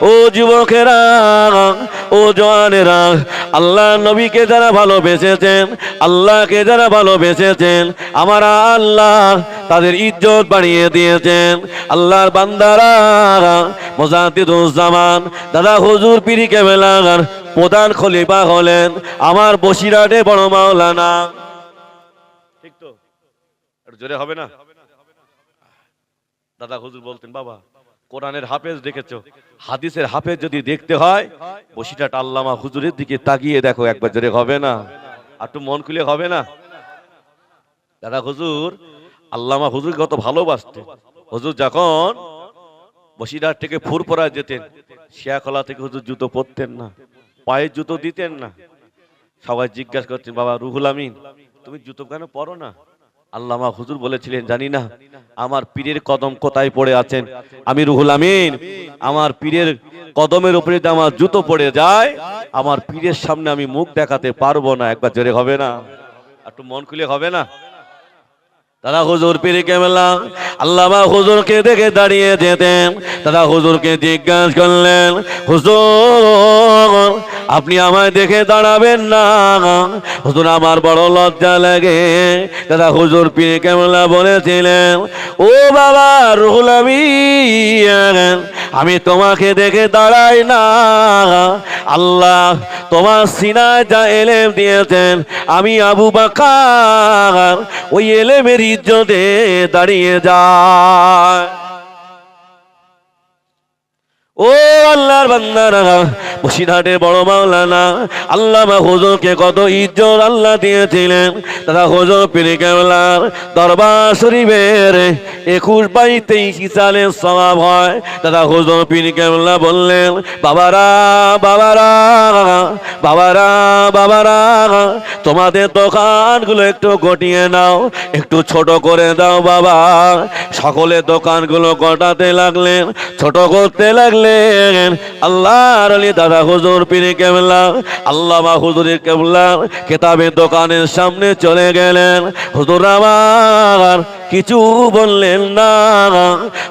ও যুবকেরা, ও জওয়ানেরা, আল্লাহ নবীকে যারা ভালোবেসেছেন, আল্লাহকে যারা ভালোবেসেছেন, আমার আল্লাহ তাদের ইজ্জত বাড়িয়ে দিয়েছেন। আল্লাহর বান্দারা, মোজাদ্দিদুজ্জামান, দাদা হুজুর পিরি কেবেলার প্রধান খলিফা হলেন, আমার বসিরাটে বড় মাওলানা। ঠিক তো? জোরে হবে না? দাদা হুজুর বলতেন, বাবা। কোরআনের হাফেজ দেখেছ? হাদিসের হাফেজ যদি দেখতে হয় বসিটাট আল্লামা হুজুরের দিকে তাকিয়ে দেখো, একবার জোরে হবে না? আর একটু মন খুলে হবে না? দাদা হুজুর, আল্লামা হুজুর কত ভালোবাসতেন হুজুর যখন বসিরহাট থেকে ফুরপরা যেতেন, শিয়াখলা থেকে হুজুর জুতো পরতেন না পায়ে জুতো দিতেন না। সবাই জিজ্ঞাসা করছেন বাবা রুহুল আমিন, তুমি জুতো কেন পরো না? আল্লামা হুজুর বলেছিলেন, জানি না আমার পীরের কদম কোথায় পড়ে আছেন? আমি রুহুল আমিন, আমার পীরের কদমের উপরে যদি আমার জুতো পড়ে যায়, আমার পীরের সামনে আমি মুখ দেখাতে পারব না, একবার জোরে হবে না? একটু মন খুলে হবে না? দাদা হুজুর পীর কেমলা, আল্লামা হুজুরকে দেখে দাঁড়িয়ে যেতেন দাদা হুজুরকে জিজ্ঞাসা করলেন, হুজুর আপনি আমায় দেখে দাঁড়াবেন না হুজুর, আমার বড় লজ্জা লাগে। দাদা, হুজুর পীর কেমলা বলেছিলেন, ও বাবা, রুহুল আমি তোমাকে দেখে দাঁড়াই না আল্লাহ তোমার সিনায় যা এলেম দিয়েছেন, আমি আবু বাকার, ওই এলেমের ইজ্জতে দাঁড়িয়ে যায় ও আল্লাহর বান্দারা বসিরহাটে বড় মাওলানা, আল্লামা হুজুরকে কত ইজ্জত আল্লাহ দিয়েছিলেন। দাদা হুজুর পীরে কেমলার দরবার শরীফের একুশ বাইশ তেইশ সালের স্বভাব হয়। দাদা হুজুর পীর কেমলা বললেন, বাবারা বাবারা বাবারা বাবারা, তোমাদের দোকানগুলো একটু গটিয়ে নাও, একটু ছোট করে দাও বাবা। সকলে দোকানগুলো গটাতে লাগলেন, ছোট করতে লাগলেন আল্লাহর আলী দাদা হুজুর, পীরে কেমলা আল্লামা হুজুরের কেমলা কেতাবের দোকানের সামনে চলে গেলেন। হুজুর আমার কিছু বললেন না।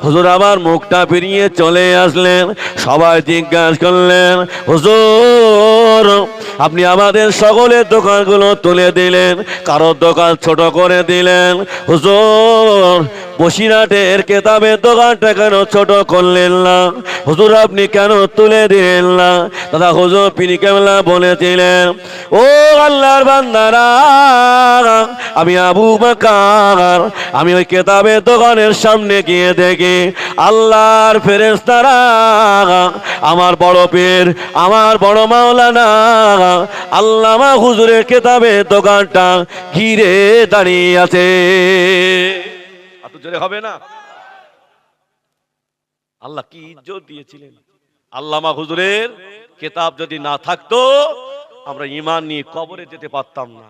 হুজুর আবার মুখটা ফিরিয়ে চলে আসলেন। সবাই জিজ্ঞাসা করলেন, হুজুর, আপনি আমাদের সকলের দোকানগুলো তুলে দিলেন, কারোর দোকান ছোট করে দিলেন। হুজুর বসিরাটের কেতাবের দোকানটা কেন ছোট করলেন না? হুজুর, আপনি কেন তুলে দিলেন না? দাদা হুজুর পিনি কেমলা বলেছিলেন, ও আল্লাহর বান্দারা, আমি আবু বাকার, আমি ওই কেতাবের দোকানের সামনে গিয়ে দেখি আল্লাহর ফেরেস্তারা আমার বড় পীর, আমার বড় মাওলানা, আল্লামা হুজুরের কেতাবের দোকানটা ঘিরে দাঁড়িয়ে আছে। জোরে হবে না? আল্লাহ কি ইজ্জত দিয়েছিলেন? আল্লামা হুজুরের কেতাব যদি না থাকতো, আমরা ইমান নিয়ে কবরে যেতে পারতাম না।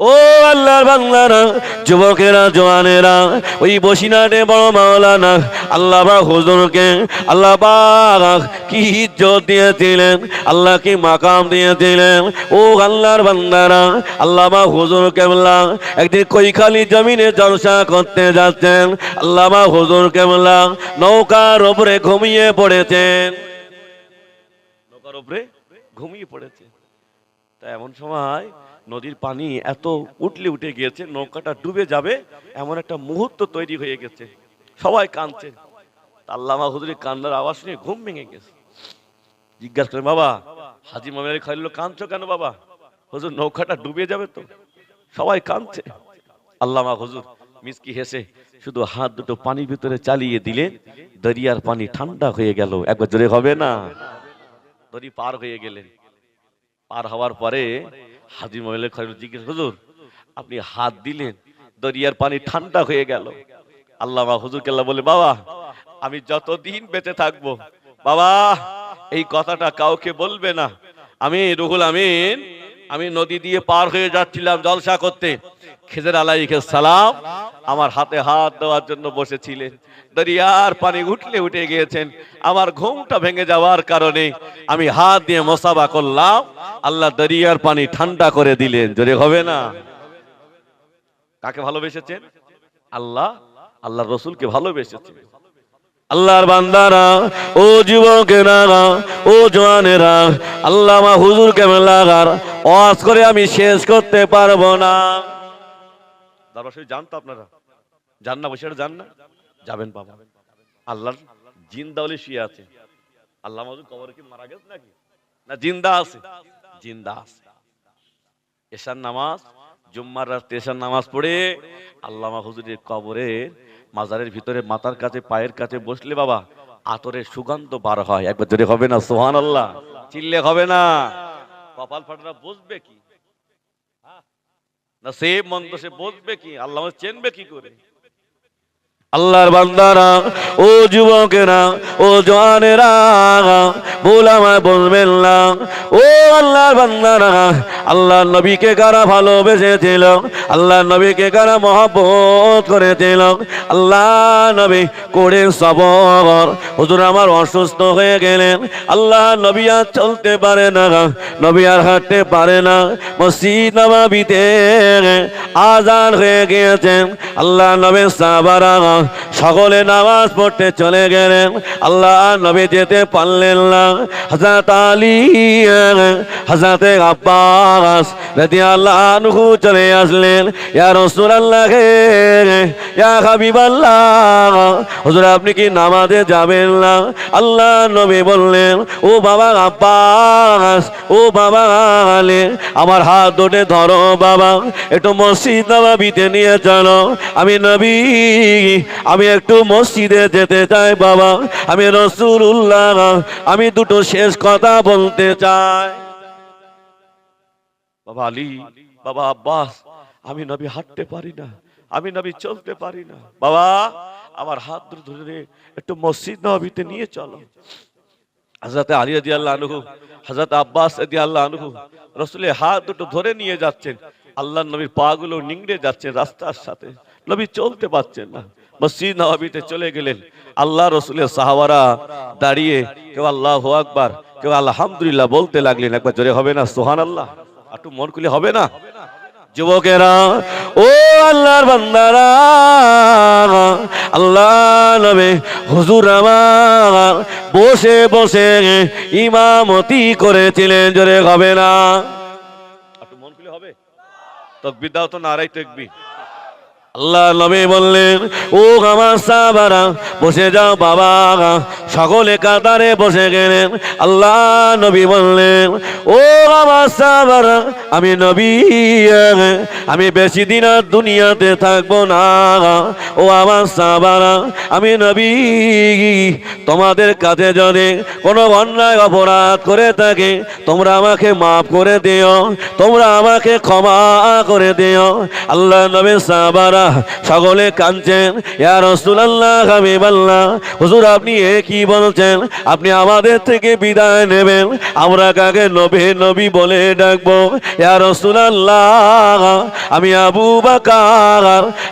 ও আল্লাহর বাংলারা যুবকেরা জোয়ানেরা ওই বসিনাটে বড় মাওলানা, আল্লাহ বা হুজুরকে, আল্লাহ পাক কি ইজ্জত দিয়েছিলেন, আল্লাহ কি মাকাম দিয়েছিলেন, ও আল্লাহর বান্দারা, আল্লাহ বা হুজুর কেমলা একদিন কৈখালি জমিনে জলসা করতে যাচ্ছেন, আল্লাহ বা হুজুর কেমলা নৌকার ওপরে ঘুমিয়ে পড়েছেন। নৌকার উপরে ঘুমিয়ে পড়েছে। তা এমন সময় নদীর পানি এত উঠলে উঠে গিয়েছে, নৌকাটা ডুবে যাবে, এমন একটা মুহূর্ত তৈরি হয়ে গেছে। সবাই কাঁদছে। আল্লামা হুজুরের কান্নার আওয়াজ শুনে ঘুম ভেঙে গেছে। জিজ্ঞাসা করে বাবা, হাজি মামের খাইল কাঁদছো কেন বাবা? হুজুর, নৌকাটা ডুবে যাবে তো? সবাই কাঁদছে। আল্লামা হুজুর মিসকি হেসে শুধু হাত দুটো পানির ভিতরে চালিয়ে দিলে, দরিয়ার পানি ঠান্ডা হয়ে গেল। একবার জোরে হবে না? দড়ি পার হয়ে গেলেন। পার হওয়ার পরে হাজি মোবাইলের খলিল জিজ্ঞেস, হুজুর, আপনি হাত দিলেন, দরিয়ার পানি ঠান্ডা হয়ে গেল। আল্লাহ হুজুর কেল্লা বলে, বাবা, আমি যতদিন বেঁচে থাকব, বাবা, এই কথাটা কাউকে বলবে না। আমি রুহুল আমিন আমি নদী দিয়ে পার হয়ে যাচ্ছিলাম জলসা করতে। খেজের আলাইকে সালাম। আমার হাতে হাত দেওয়ার জন্য বসেছিলেন। দরিয়ার পানি উঠলে উঠে গিয়েছেন। আমার ঘুমটা ভেঙে যাওয়ার কারণে আমি হাত দিয়ে মশাবা করলাম। আল্লাহ দরিয়ার পানি ঠান্ডা করে দিলেন। জোরে হবে না? কাকে ভালোবেসেছেন? আল্লাহ। আল্লাহ রসুলকে ভালোবেসেছেন। আল্লাহর বান্দারা, ও যুবকেরা, ও জওয়ানেরা আল্লাহ মা হুজুর কেমন লাগার ওয়াজ করে আমি শেষ করতে পারব না। শরীফ আপনারা? না, বসে না। যাবেন বাবা। জিন্দা বলে শুয়ে আছে। আল্লাহ কবরে কি মারা গেছে নাকি? না, জিন্দা আছে। জিন্দা আছে। নামাজ, জুম্মার রাতে এশার নামাজ পড়ে আল্লামা হুজুরের কবরে মাজারের ভিতরে মাথার কাছে, পায়ের কাছে বসলে বাবা, আতরের সুগন্ধ বার হয়। একবার ধরে হবে না সোহান আল্লাহ চিল্লে হবে না। কপাল ফাটরা বসবে কি? হ্যাঁ? না, সে মন্দ সে বসবে কি? আল্লাহ চেনবে কি করে? আল্লাহর বান্দারা, ও যুবকেরা, ও জওয়ানেরা, ভুল আমায় বলবেন না। ও আল্লাহর বান্দারা, আল্লাহর নবীকে কারা ভালোবেসেছিল? আল্লাহর নবীকে কারা মহব্বত করেছিল? আল্লাহ নবী করে সবর। হুজুর আমার অসুস্থ হয়ে গেলেন। আল্লাহ নবী আর চলতে পারে না, নবী আর হাঁটতে পারে না। মসজিদ নবাবিতে আজান হয়ে গিয়েছেন। আল্লাহ নবী সাহাবারা সকলে নামাজ পড়তে চলে গেলেন। আল্লাহ নবী যেতে পারলেন না। হযরত আলী, হযরত আব্বাস রাদিয়াল্লাহু আনহু চলে আসলেন। ইয়া রাসূলুল্লাহ, ইয়া হাবিবাল্লাহ, হুজুর আপনি কি নামাজে যাবেন না? আল্লাহ নবী বললেন, ও বাবা আব্বাস, ও বাবা আলে, আমার হাত ধরে ধরো বাবা, একটু মসজিদ নবাবিতে নিয়ে চলো। আমি নবী আমি একটু মসজিদে যেতে চাই, বাবা। আমি রসুল্লাহ আমি দুটো শেষ কথা বলতে চাই। বাবা আলী, বাবা আব্বাস, আমি নবী হাঁটতে পারি না, আমি নবী চলতে পারি না। বাবা, আমার হাত ধরে একটু মসজিদ নবীতে নিয়ে চলো। হাজরত আলী রাজি আল্লাহ আনহু হাজরত আব্বাস রাজি আল্লাহ আনহু, রসুলের হাত দুটো ধরে নিয়ে যাচ্ছেন। আল্লাহ নবীর পা গুলো নিংড়ে যাচ্ছে রাস্তার সাথে। নবী চলতে পারছেন না। মসজিদ নবীতে চলে গেলেন। আল্লাহ রসুলের সাহাবারা দাঁড়িয়ে কেউ আল্লাহ আকবার, কেউ আলহামদুলিল্লাহ বলতে লাগলেন, একবার জোরে হবে না সোহান আল্লাহ একটু মন খুলে হবে না? যুবকেরা, ও আল্লাহর বান্দারা, আল্লাহ নবে, হুজুর আমার, বসে বসে ইমামতি করেছিলেন, জোরে হবে না? একটু মন খুলে হবে? তকবির দাও তো নারাই তকবি আল্লাহ নবী বললেন ও আমার সাহাবারা বসে যাও বাবা সকলে কাতারে বসে গেলেন। আল্লাহ নবী বললেন, ও আমার সাহাবারা, আমি নবী, আমি বেশি দিন আর দুনিয়াতে থাকব না। ও আমার সাহাবারা, আমি নবী, তোমাদের কাছে যদি কোনো অন্যায় অপরাধ করে থাকে, তোমরা আমাকে মাফ করে দিও, তোমরা আমাকে ক্ষমা করে দিও। আল্লাহ নবী সাবারা সকলে কাঁদছেন, ইয়া রাসূলুল্লাহ, হাবিবাল্লাহ, হুজুর, আপনি এ কি বলছেন, আপনি আমাদের থেকে বিদায় নেবেন। আমরা কাকে নবী নবী বলে ডাকবো? ইয়া রাসূলুল্লাহ, আমি আবু বাকার,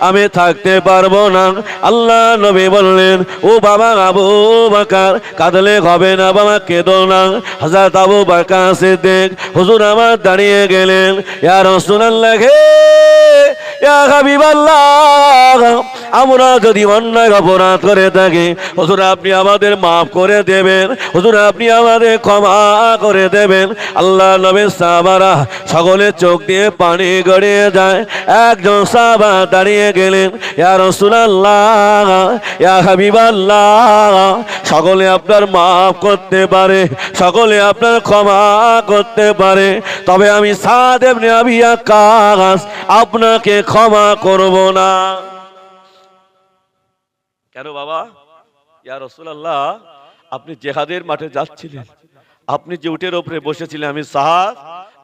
আমি থাকতে পারব না। আল্লাহ নবী বললেন, ও বাবা আবু বাকার, কাঁদলে হবে না, বাবা কেঁদো না। হযরত আবু বাকার সিদ্দিক, হুজুর আমার দাঁড়িয়ে গেলেন। ইয়া রাসূলুল্লাহ, হে, ইয়া হাবিবাল্লাহ আমরা যদি অন্যায় অপরাধ করে থাকি, হুজুর আপনি আমাদের মাফ করে দেবেন, হুজুর আপনি আমাদের ক্ষমা করে দেবেন। আল্লাহ নবী সাহাবারা সকলে চোখ দিয়ে পানি গড়িয়ে যায়। একজন সাহাবা দাঁড়িয়ে গেলেন, ইয়া রাসূলুল্লাহ, ইয়া হাবিবাল্লাহ, সকলে আপনার মাফ করতে পারে, সকলে আপনার ক্ষমা করতে পারে। তবে আমি সাদেব আবি আকাশ আপনাকে ক্ষমা করব না। কেন বাবা? ইয়া রসুল্লাহ আপনি জেহাদের মাঠে যাচ্ছিলেন। আপনি যে উটের ওপরে বসেছিলেন, আমি সাহাব,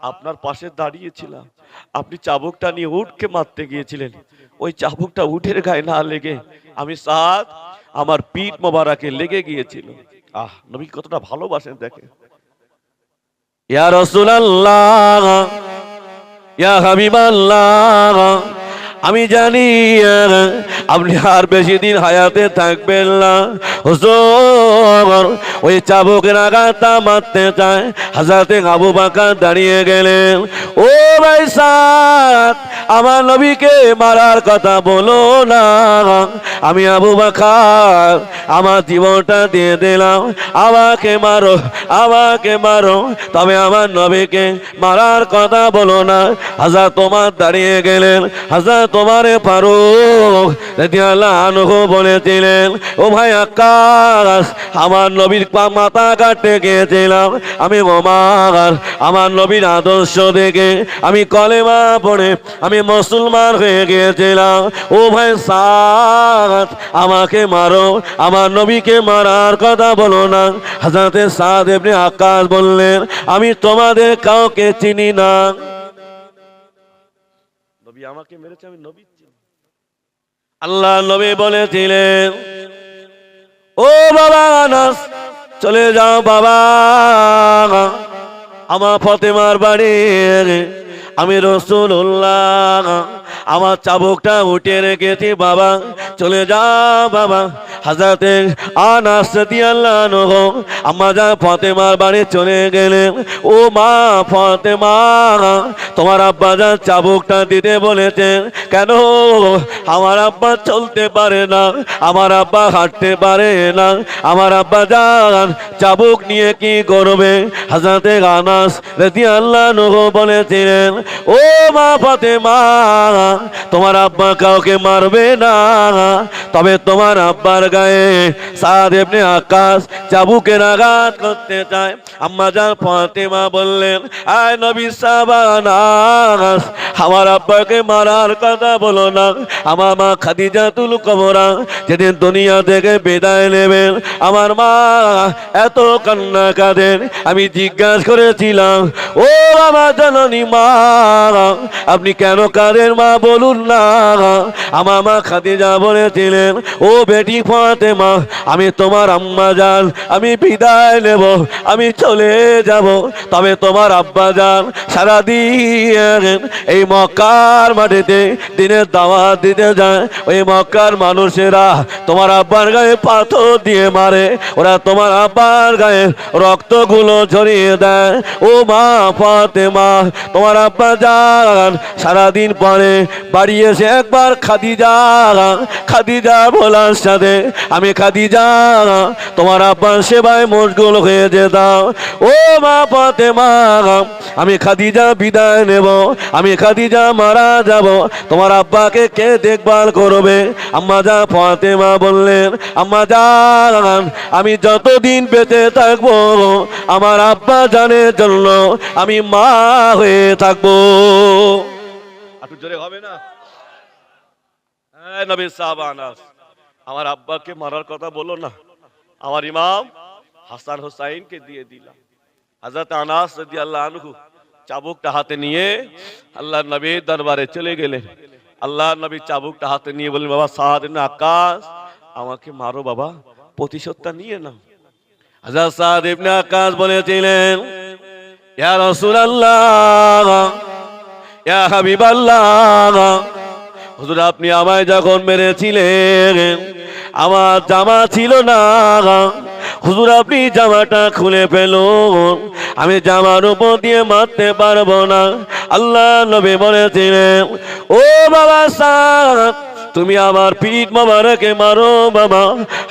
আপনার পাশে দাঁড়িয়েছিলাম। আপনি চাবুকটা নিয়ে উটকে মারতে গিয়েছিলেন। ওই চাবুকটা উঠের গায়ে না লেগে আমি সাহাব, আমার পিঠ মোবারকে লেগে গিয়েছিল। আহ, নবী কতটা ভালোবাসেন দেখে। ইয়া রসুল্লাহ ইয়া হাবিবাল্লাহ আমি জানি আপনি আর বেশি দিন হায়াতে থাকবেন না। হুজুর ওই চাবুকের আঘাতটা মারতে চায়। হাজারতে আবু বাকার দাঁড়িয়ে গেলেন। ও ভাই আমার নবীকে মারার কথা বলো না। আমি আবু বাকার, আমার জীবনটা দিয়ে দিলাম। আমাকে মারো আমাকে মারো। তবে আমার নবীকে মারার কথা বলো না। হাজার তোমার দাঁড়িয়ে গেলেন। হাজার তোমারে পারো আনহু বলেছিলেন, ও ভাই আকাশ আমার নবীর মাথা কাটতে গিয়েছিলাম আমি ওমার আমার নবীর আদর্শ দেখে আমি কলেমা পড়ে আমি মুসলমান হয়ে গিয়েছিলাম ও ভাই সাত আমাকে মারো, আমার নবীকে মারার কথা বলো না। হাজাতে সাদ এমনি আকাশ বললেন, আমি তোমাদের কাউকে চিনি না। আমাকে মেরেছে, আমি নবী আল্লাহ নবী বলেছিলেন ও বাবা আনাস চলে যাও বাবা। আমার ফতেমার বাড়ি। আমি রসুল্লাহ আমার চাবুকটা উঠে রেখেছি, বাবা, চলে যা, বাবা। হাজাতে আনাস দিয়াল্লাহ আমার যা ফতেমার বাড়ি চলে গেলেন ও মা ফতেমা, তোমার আব্বা যা চাবুকটা দিতে বলেছেন কেন? আমার আব্বা চলতে পারে না, আমার আব্বা হাঁটতে পারে না, আমার আব্বা যান চাবুক নিয়ে কি করবে? হাজাতে আনাস নহ বলেছিলেন ও মা ফাতেমা, তোমার আব্বা কাউকে মারবে না। তবে তোমার আব্বার গায়ে সাদ আকাশ চাবুকের আঘাত করতে চায়। আম্মা যান ফাতেমা বললেন, আয় নবী সাবানাস, আমার আব্বাকে মারার কথা বলো না। আমার মা খাদিজা তুল কবরা যেদিন দুনিয়া থেকে বিদায় নেবেন। আমার মা এত কান্না কাঁদেন আমি জিজ্ঞাসা করেছিলাম, ও আমার জননী মা আপনি কেন কাঁদেন মা বলুন না। আমার মা খাদিজা বলেছিলেন, ও বেটি ফাতে মা আমি তোমার আম্মা যান আমি বিদায় নেব, আমি চলে যাব। তবে তোমার আব্বা যান সারাদিন এই মক্কার মাটিতে দিনের দাওয়াত দিতে যায়। ওই মক্কার মানুষেরা তোমার আব্বার গায়ে পাথর দিয়ে মারে, ওরা তোমার আব্বার গায়ে রক্তগুলো ঝরিয়ে দেয়। ও মা ফাতে মা তোমার আব্বা যান সারাদিন পরে বাড়ি এসে একবার খাদি খাদিজা খাদিজা বলার সাথে আমি খাদি খাদিজা, তোমার আব্বার সেবায় মশগুল হয়ে যেতাম। ও মা ফাতে মা আমি খাদিজা বিদায় নেব, আমি খাদিজা মারা যাব। তোমার আব্বাকে কে দেখভাল করবে? আম্মা যা ফাতেমা বললেন, আম্মা জান, আমি যতদিন বেঁচে থাকব, আমার আব্বা জানের জন্য আমি মা হয়ে থাকব। না। আমার আব্বাকে মারার কথা বলো না। আমার ইমাম হাসান হোসাইনকে দিয়ে দিলাম। হাজরত আনাস চাবুকটা হাতে নিয়ে আল্লাহ নবীর দরবারে চলে গেলেন। আল্লাহ নবী চাবুকটা হাতে নিয়ে বললেন, বাবা সাদ আকাশ, আমাকে মারো বাবা, প্রতিশোধটা নিয়ে নাও। হাজরত সাদ আকাশ বলেছিলেন ইয়া রাসূলুল্লাহ, ইয়া হাবিবাল্লাহ, হুজুর আপনি আমায় যখন মেরেছিলেন, আমার জামা ছিল না, হুজুর আপনি জামাটা খুলে ফেলুন, আমি জামার উপর দিয়ে মারতে পারব না। আল্লাহ নবী বলেছিলেন, ও বাবা সাদ তুমি আমার পিঠ মোবারকে মারো বাবা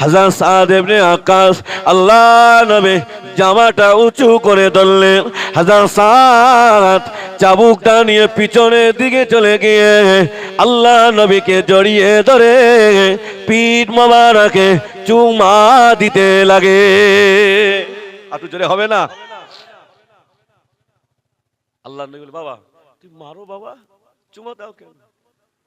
হাজার সাহেবনে আকাশ আল্লাহ নবে জামাটা উঁচু করে ধরলেন হাজার সাত চাবুকটা নিয়ে পিছনের দিকে চলে গিয়ে আল্লাহ নবীকে জড়িয়ে ধরে পিঠ মোবারকে চুমা দিতে লাগে। আর জোরে হবে না? আল্লাহ নবী বাবা তুই মারো বাবা, চুমা দাও কেন?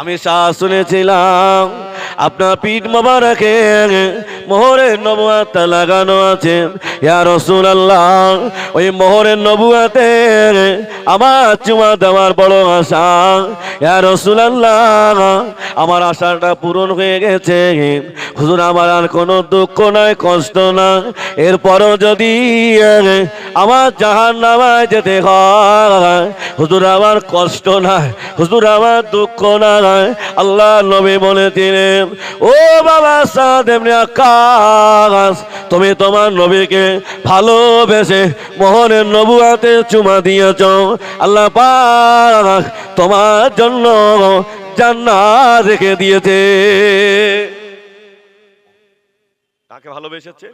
আমি শাহ শুনেছিলাম, আপনার পিঠ মোবারকে মোহরের নবুয়াতটা লাগানো আছে। ইয়া আল্লাহ ওই মোহরের নবুয়াতে আমার চুমা দেওয়ার বড় আশা। ইয়া আল্লাহ আমার আশাটা পূরণ হয়ে গেছে। হুজুর, আমার আর কোনো দুঃখ নাই, কষ্ট না এরপরও যদি আমার জাহান নামায় যেতে হয়, হুজুর, আমার কষ্ট নাই, হুজুর, আমার দুঃখ নাই। আল্লাহ নবী বলেছিলেন ও বাবা সাদ তুমি তোমার নবীকে ভালোবেসে মোহনের নবুয়াতে চুমা দিয়েছ। আল্লাহ পাক তোমার জন্য জান্নাত রেখে দিয়েছে। কাকে ভালোবেসেছে?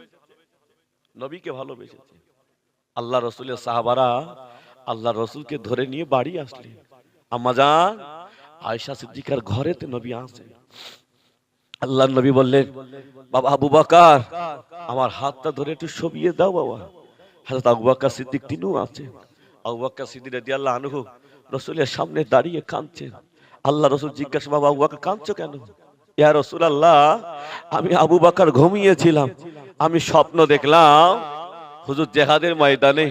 নবীকে ভালোবেসেছে। আল্লাহ রসুলের সাহাবারা আল্লাহ রসুলকে ধরে নিয়ে বাড়ি আসলেন। আম্মাজান আয়সা সিদ্দিকার ঘরেতে নবী আসে। আল্লাহ নবী বললেন, বাবা আবু বাকার, আমার হাতটা ধরে একটু সবিয়ে দাও বাবা। হাজরত আবু বাক্কার সিদ্দিক তিনিও আছেন আবু বাক্কার সিদ্দিক রাদিয়াল্লাহু আনহু রসুলের সামনে দাঁড়িয়ে কাঁদছেন আল্লাহ রসুল জিজ্ঞাসা, বাবা আবু বাক্কার কাঁদছো কেন? ইয়া রসুল আল্লাহ আমি আবু বাকার ঘুমিয়েছিলাম। আমি স্বপ্ন দেখলাম, হুজুর জেহাদের ময়দানে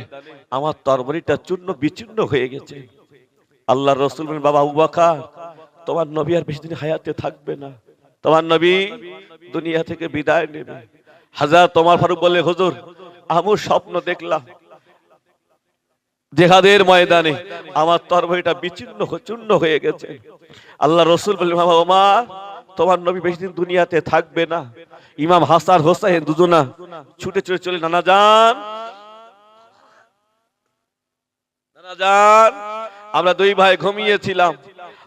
আমার তরবারিটা চূর্ণ বিচূর্ণ হয়ে গেছে। আল্লাহ রসুল বলেন, বাবা বাকার, তোমার নবী আর বেশি দিন হায়াতে থাকবে না। তোমার নবী দুনিয়া থেকে বিদায় নেবে। হাজার তোমার ফারুক বলে হুজুর, আমি স্বপ্ন দেখলাম। জেহাদের ময়দানে আমার তরবারিটা বিচ্ছিন্ন চূর্ণ হয়ে গেছে। আল্লাহ রসুল বললেন, বাবা, ওমা, তোমার নবী বেশি দিন দুনিয়াতে থাকবে না। ইমাম হাসান, হোসাইন দুজনা ছুটে ছুটে চলে, নানা যান নানা যান আমরা দুই ভাই ঘুমিয়েছিলাম,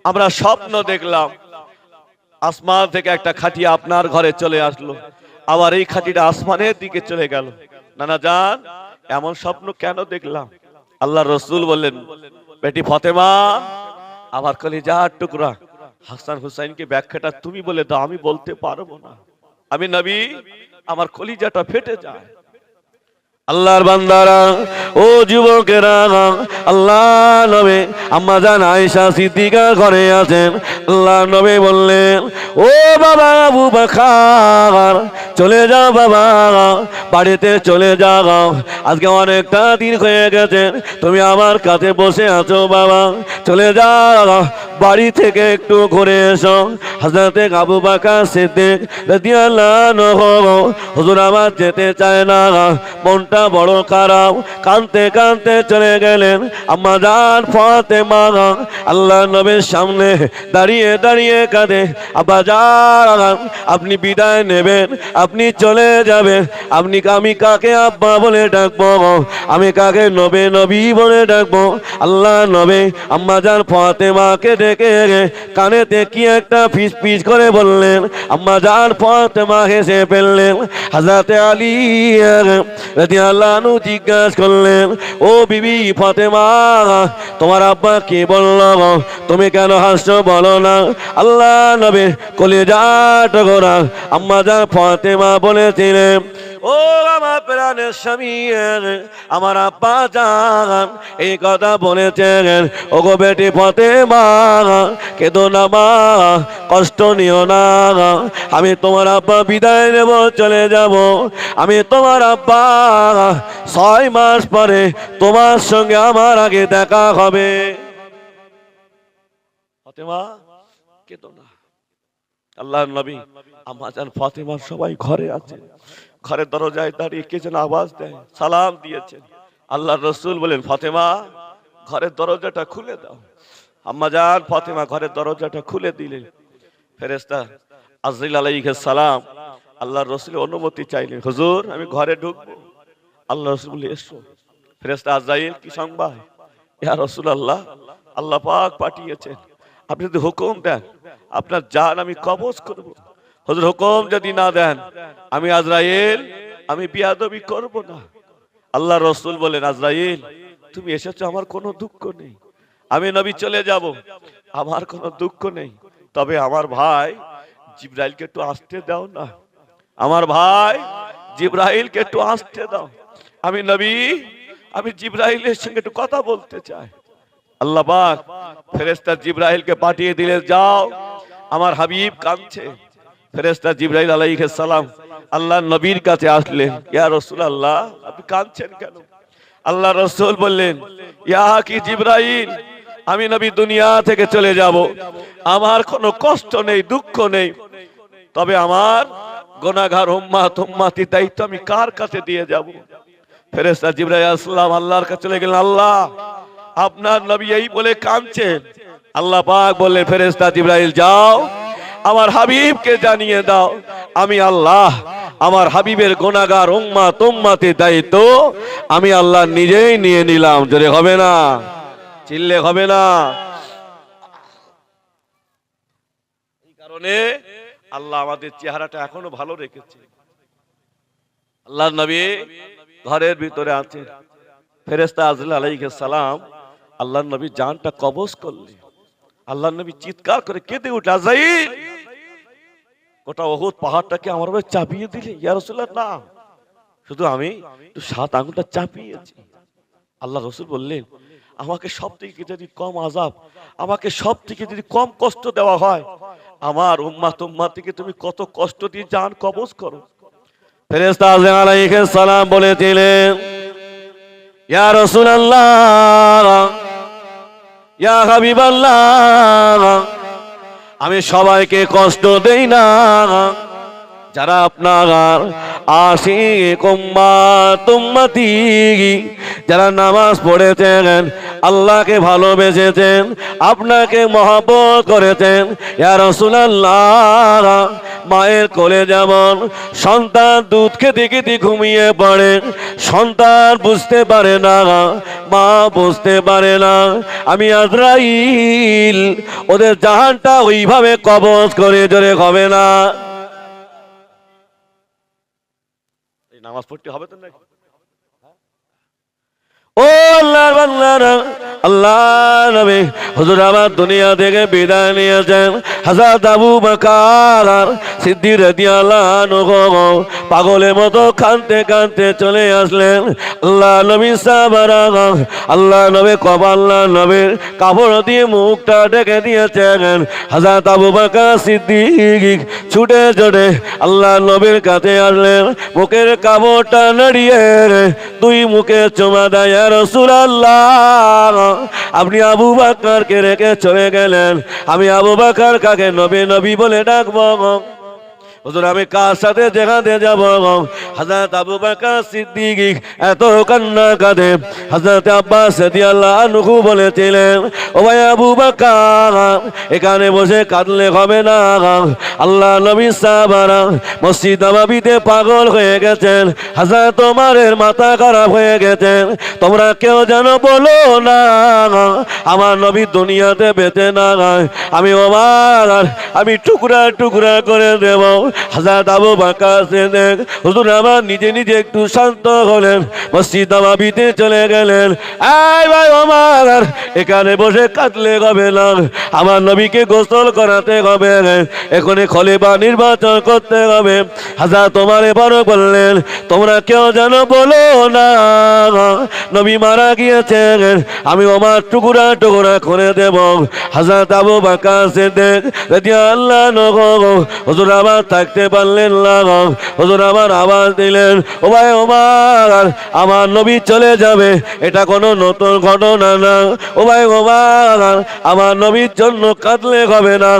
আমরা স্বপ্ন দেখলাম। আসমান থেকে একটা খাটি আপনার ঘরে চলে আসলো। আবার এই খাটিটা আসমানের দিকে চলে গেল। নানা যান এমন স্বপ্ন কেন দেখলাম? আল্লাহ রসুল বললেন, বেটি ফতেমা, আমার কলিজা টুকরা। হাসান হুসাইনকে ব্যাখ্যাটা তুমি বলে দাও, আমি বলতে পারব না। আমি নবী, আমার কলিজাটা ফেটে যায়। আল্লাহর বান্দারা, ও যুবকেরা আল্লাহ নবে আম্মা জান আয়েশা সিদ্দিকা ঘরে আছেন। আল্লাহ নবে বললেন, ও বাবা আবু বাকার, চলে যাও বাবা, বাড়িতে চলে যাও। আজকে অনেকটা দিন হয়ে গেছে, তুমি আমার কাছে বসে আছো বাবা। চলে যাও, বাড়ি থেকে একটু ঘুরে এসো। হাজরাতে আবু বাকার সিদ্দিক রাদিয়াল্লাহু হুজুর আমার যেতে চায় না, মনটা বড় খারাপ কানতে কানতে চলে গেলেন আম্মা জান ফাতেমা আল্লাহ নবীর সামনে দাঁড়িয়ে দাঁড়িয়ে কাঁদে। আব্বা জান আপনি বিদায় নেবেন, আপনি চলে যাবেন। আপনি আমি কাকে আব্বা বলে ডাকবো? আমি কাকে নবে নবী বলে ডাকবো? আল্লাহ নবে আম্মা জান ফাতেমাকে ডেকে কানেতে কি একটা ফিস ফিস করে বললেন আম্মা জান ফাতেমা হেসে ফেললেন। হাজরাতে আলী আনহু জিজ্ঞাসা করলেন, ও বিবি ফাতেমা, তোমার আব্বা কি বলল? তুমি কেন হাসছো বলো না? আল্লাহ নবে কলিজা টগরা আম্মা যা ফাতেমা বলেছিলেন ও আমার প্রাণের স্বামী আমার আব্বা জান এই কথা বলেছেন। ও গো বেটি ফতে মা কেদো না মা, কষ্ট নিও না। আমি তোমার আব্বা বিদায় নেব, চলে যাব। আমি তোমার আব্বা ছয় মাস পরে তোমার সঙ্গে আমার আগে দেখা হবে। ফতেমা, কেদো না। নবী আম্মা জান সবাই ঘরে আছে ঘরের দরজায় দাঁড়িয়ে কে যেন আওয়াজ দেয়, সালাম দিয়েছেন। আল্লাহ রসুল বলেন, ফাতেমা, ঘরের দরজাটা খুলে দাও। আম্মা জান, ফাতেমা, ঘরের দরজাটা খুলে দিলেন। ফেরেস্তা আজরিল আলাইহিস সালাম আল্লাহর রসুলের অনুমতি চাইলেন, হুজুর, আমি ঘরে ঢুকবো। আল্লাহ রসুল বলে এসো। ফেরেস্তা আজরাইল, কি সংবাদ? ইয়া রসুল আল্লাহ আল্লাহ পাক পাঠিয়েছেন। আপনি যদি হুকুম দেন, আপনার জান আমি কবজ করব। হুজুর হুকুম যদি না দেন, আমি আজরাইল, আমি বিয়াদবি করব না। আল্লাহ রসুল বলেন, আজরাইল, তুমি এসেছ, আমার কোনো দুঃখ নেই। আমি নবী চলে যাব, আমার কোনো দুঃখ নেই। তবে আমার ভাই জিব্রাইলকে একটু আসতে দাও না। আমার ভাই জিব্রাইলকে একটু আসতে দাও। আমি নবী, আমি জিব্রাইলের সঙ্গে একটু কথা বলতে চাই। আল্লাহ পাক ফেরেস্তা জিব্রাইলকে পাঠিয়ে দিলে যাও, আমার হাবিব কাঁদছে। ফেরেস্তা জিব্রাইল আলাইহিস সালাম আল্লাহ নবীর কাছে আসলেন, ইয়া রাসূলুল্লাহ, আপনি কাঁদছেন কেন? আল্লাহ রসুল বললেন, ইয়া কি জিব্রাইল, আমি নবী দুনিয়া থেকে চলে যাব। আমার কোনো কষ্ট নেই, দুঃখ নেই। তবে আমার গোনাগার উম্মা তুম্মাতি দায়িত্ব আমি কার কাছে দিয়ে যাব? ফেরেস্তা জিব্রাইল আসলাম আল্লাহর কাছে চলে গেলেন, আল্লাহ, আপনার নবী এই বলে কাঁদছেন। আল্লাহ পাক বললেন ফেরেস্তা জিব্রাইল, যাও আমার হাবিবকে জানিয়ে দাও, আমি আল্লাহ, আমার হাবিবের গোনাগার উম্মা তুম্মাতে দায়িত্ব, আমি আল্লাহ নিজেই নিয়ে নিলাম, জোরে হবে না? চিল্লে হবে না? এই কারণে আল্লাহ আমাদের চেহারাটা এখনও ভালো রেখেছে। আল্লাহ নবী ঘরের ভিতরে আছে ফেরেস্তা আজল আলাইহিস সালাম আল্লাহ নবী জানটা কবজ করলে আল্লাহ নবী চিৎকার করে কেঁদে উঠে, আজাইল! গোটা অহুত পাহাড়টাকে আমার উপরে চাপিয়ে দিলে, ইয়া রাসূলুল্লাহ। না শুধু আমি, একটু সাত আঙুলটা চাপিয়েছি। আল্লাহ রসুল বললেন, আমাকে সব থেকে যদি কম আজাব আমাকে সব থেকে যদি কম কষ্ট দেওয়া হয়, আমার উম্মা তুম্মা থেকে তুমি কত কষ্ট দিয়ে যান কবজ করো। ফেরেশতা আযম আলাইহিস সালাম বলেছিলেন ইয়া ইয়া হাবিবাল্লাহ আমি সবাইকে কষ্ট দেই না। যারা আপনার আসি উম্মা তুম্মতি যারা নামাজ পড়েছেন, আল্লাহকে ভালোবেসেছেন, আপনাকে মহব্বত করেছেন, ইয়া রাসূলুল্লাহ, মায়ের কোলে যেমন সন্তান দুধ খেতে খেতে ঘুমিয়ে পড়ে, সন্তান বুঝতে পারে না, মা বুঝতে পারে না, আমি আজরাইল, ওদের জাহানটা ওইভাবে কবজ করে জোরে হবে না। নামাজ পড়তে হবে তো নাকি? ও আল্লাহর বান্দারা আল্লাহ দুনিয়া বিদায় হাজার আবু পাগলের মতো কাঁদতে কাঁদতে চলে আসলেন। আল্লাহ নবী সাহাবারা আল্লাহ নবী কবাল্লাহ নবীর কাপড় দিয়ে মুখটা ঢেকে দিয়েছেন। হাজার আবু বকর সিদ্দিক ছুটে ছুটে আল্লাহ নবীর কাছে আসলেন। মুখের কাপড়টা নাড়িয়ে দুই মুখে চুমা দেয় আপনি আবু বাকরকে রেখে চলে গেলেন। আমি আবু বাকর কাকে নবী নবী বলে ডাকবো। হুজুর, আমি কার সাথে যেখানে যাব? হযরত আবু বকর সিদ্দিক এত কান্না কাঁদে। হযরত আব্বাস রাদিয়াল্লাহু আনহু বলেছিলেন, ও ভাই আবু বকর, এখানে বসে কাঁদলে হবে না। আল্লাহ নবী সাহাবারা মসজিদ নববীতে পাগল হয়ে গেছেন। হযরত তোমারের মাথা খারাপ হয়ে গেছেন। তোমরা কেউ যেন বলো না, আমার নবী দুনিয়াতে বেঁচে না। আমি ওমর, আমি টুকরা টুকরা করে দেব। হাজার আবু বাঁকা হুজুর আমার নিজে নিজে একটু শান্ত হলেন। মসজিদ নবাবিতে চলে গেলেন। আয় ভাই আমার এখানে বসে কাটলে হবে না আমার নবীকে গোসল করাতে হবে এখানে খলিফা নির্বাচন করতে হবে। হাজার তোমার বড় বললেন, তোমরা কেউ যেন বলো না, নবী মারা গিয়েছেন। আমি আমার টুকুরা টুকুরা করে দেব। হাজার আবু বাঁকা আল্লাহ নগো হুজুর আবার থাকতে পারলেন না হুজুর আবার আওয়াজ দিলেন ও ভাই ওমার আমার নবী চলে যাবে। এটা কোনো নতুন ঘটনা না। ও ভাই ওমার আমার নবীর জন্য কাঁদলে হবে না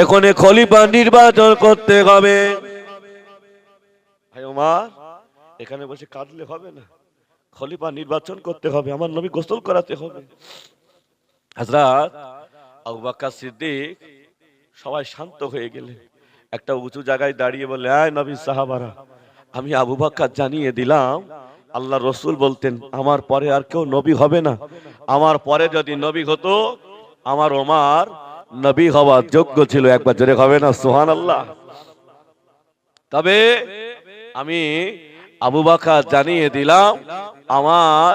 এখানে খলিফা নির্বাচন করতে হবে। এখানে বসে কাঁদলে হবে না। খলিফা নির্বাচন করতে হবে, আমার নবী গোসল করাতে হবে। হাজরাত আবু সিদ্দিক সবাই শান্ত হয়ে গেলেন। একটা উঁচু জায়গায় দাঁড়িয়ে বলে আয় নবী সাহাবারা, আমি আবু বাক্কার জানিয়ে দিলাম, আল্লাহ রসুল বলতেন, আমার পরে আর কেউ নবী হবে না। আমার পরে যদি নবী হতো, আমার ওমার নবী হওয়ার যোগ্য ছিল, একবার জোরে হবে না সোহান আল্লাহ তবে আমি আবু বাক্কার জানিয়ে দিলাম, আমার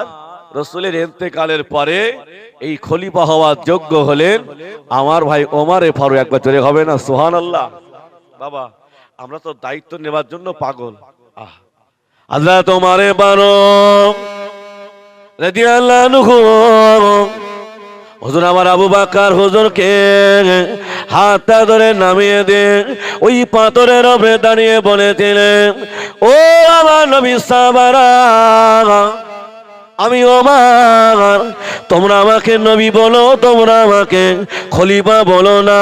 রসুলের এতেকালের পরে এই খলিফা হওয়ার যোগ্য হলেন আমার ভাই ওমারে ফারু একবার জোরে হবে না সোহান আল্লাহ বাবা, আমরা তো দায়িত্ব নেবার জন্য পাগল। আহ। আল্লাহ তোমারে বারো হুজুর আমার আবু বাক্কার হুজুরকে হাতটা ধরে নামিয়ে দিয়ে ওই পাথরের ওপরে দাঁড়িয়ে বলেছিলেন, ও আমার নবী সাবারা আমি ওমার তোমরা আমাকে নবী বলো, তোমরা আমাকে খলিফা বলো না।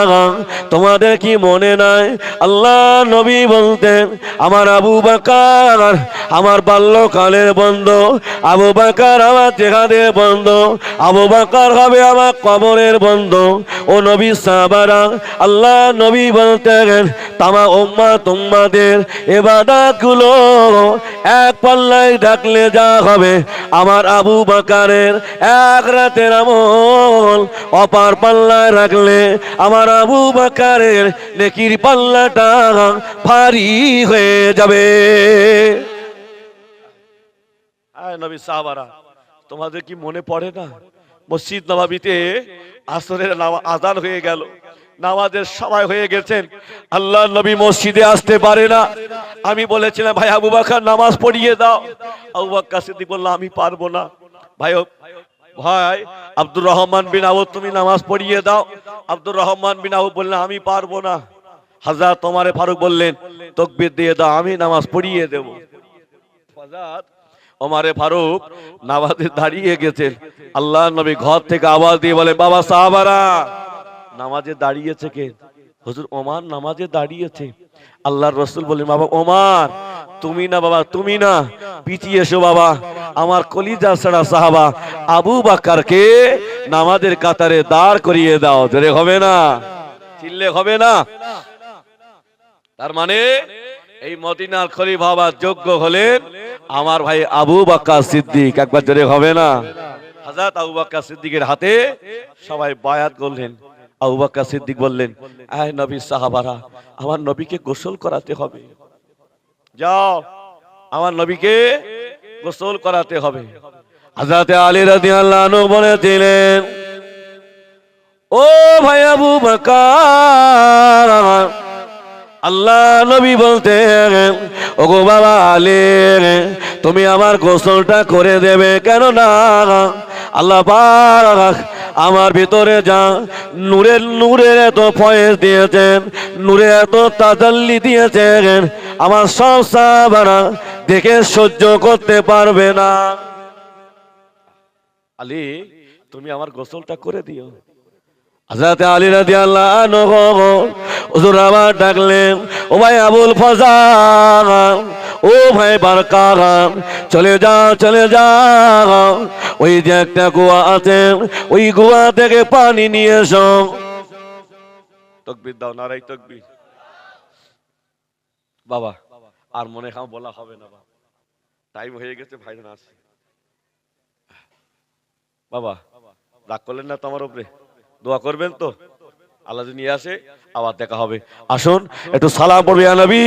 তোমাদের কি মনে নাই? আল্লাহ নবী বলতেন, আমার আবু বাকার, আমার বাল্যকালের বন্ধু, আবু বাকার আমার জেহাদের বন্ধু, আবু বাকার হবে আমার কবরের বন্ধু। ও নবী সাবারা আল্লাহ নবী বলতেন, তামা উম্মা তোমাদের এবাদাতগুলো এক পাল্লায় ডাকলে যা হবে, আমার আবু বাকারের এক রাতের আমল। অপার পাল্লায় রাখলে আমার আবু বাকারের নেকির পাল্লাটা ভারী হয়ে যাবে। তোমাদের কি মনে পড়ে না? মসজিদ নবাবিতে আসরের আজান হয়ে গেল। নামাজের সবাই হয়ে গেছেন। আল্লাহ নবী মসজিদে আসতে পারে না। আমি বলেছিলাম, ভাই আবু বাকার, নামাজ পড়িয়ে দাও। আবু বাক্কা সিদ্দিক আমি পারব না। ভাই ভাই, আব্দুর রহমান বিন আবু তুমি নামাজ পড়িয়ে দাও। আব্দুর রহমান বিন আবু বললেন, আমি পারব না। হাজার তোমারে ফারুক বললেন, তকবির দিয়ে দাও, আমি নামাজ পড়িয়ে দেবো। ওমারে ফারুক নামাজে দাঁড়িয়ে গেছেন। আল্লাহ নবী ঘর থেকে আওয়াজ দিয়ে বলে বাবা সাহাবারা নামাজে দাঁড়িয়েছে কে? হুজুর, ওমান নামাজে দাঁড়িয়েছে। আল্লাহর রসুল বলেন বাবা ওমার তুমি না বাবা, তুমি না। পিছিয়ে এসো বাবা। আমার কলিজা ছাড়া সাহাবা, আবু বাক্কারকে নামাজের কাতারে দাঁড় করিয়ে দাও। জোরে হবে না? চিল্লে হবে না? তার মানে এই মদিনার খলিফা হবার যোগ্য হলেন আমার ভাই আবু বাক্কা সিদ্দিক। একবার জোরে হবে না? হাজাত আবু বাক্কা সিদ্দিকের হাতে সবাই বায়াত করলেন আবু বাক্কা সিদ্দিক বললেন, আয় নবী সাহাবারা, আমার নবীকে গোসল করাতে হবে। যাও, আমার নবীকে গোসল করাতে হবে। হাজাতে আলী রাদিয়াল্লাহু বলেছিলেন, ও ভাই আবু বাক্কা আল্লাহ নবী বলতে ওগো বাবা আলে তুমি আমার গোসলটা করে দেবে কেন না আল্লাহ পাক আমার ভিতরে যা নূরের নূরের এত ফয়েজ দিয়েছেন নূরে এত তাজাল্লি দিয়েছেন, আমার সব সাহাবারা দেখে সহ্য করতে পারবে না। আলী, তুমি আমার গোসলটা করে দিও। হাজরাতে আলী আল্লাহ আবার ডাকলেন ও ভাই আবুল ফজা ও ভাই বারকা চলে যাও চলে যাও। ওই যে একটা কুয়া আছে, ওই কুয়া থেকে পানি নিয়ে এসো। তকবির দাও নারাই তকবির। বাবা, আর মনে খাও বলা হবে না, বাবা। টাইম হয়ে গেছে ভাইজান আসে। বাবা, রাগ করলেন না তোমার উপরে? দোয়া করবেন তো? আল্লাহ নিয়ে আসে, আবার দেখা হবে। আসুন, একটু সালাম পড়বে, ইয়া নবী।